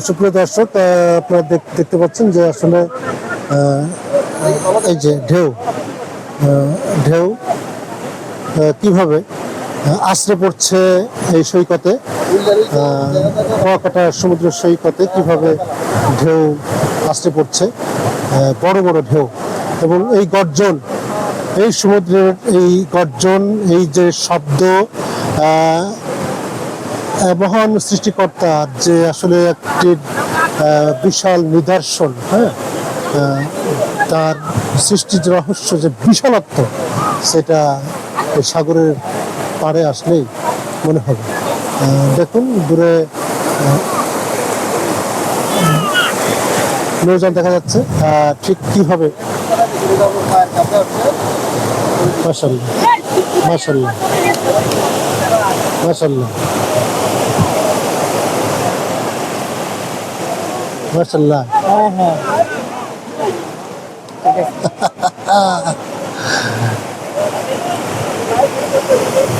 সুপ্রিয় দর্শক আপনারা দেখ- দেখতে পাচ্ছেন যে আসলে এই যে ঢেউ ঢেউ কীভাবে আশ্রে পড়ছে এই সৈকতে কুয়াকাটা সমুদ্র সৈকতে কীভাবে ঢেউ আশ্রে পড়ছে বড় বড় ঢেউ, এবং এই গর্জন, এই সমুদ্রের এই গর্জন, এই যে শব্দ মহান সৃষ্টিকর্তার যে আসলে একটি বিশাল নিদর্শন হ্যাঁ? তার সৃষ্টির রহস্য যে বিশালত্ব, সেটা সাগরের পাড়ে আসলেই মনে হবে। দেখুন, দূরে নৌযান দেখা যাচ্ছে। ঠিক কীভাবে? মাসাল্লাহ মাসাল্লাহ মাসাল্লাহ মাসাল্লাহ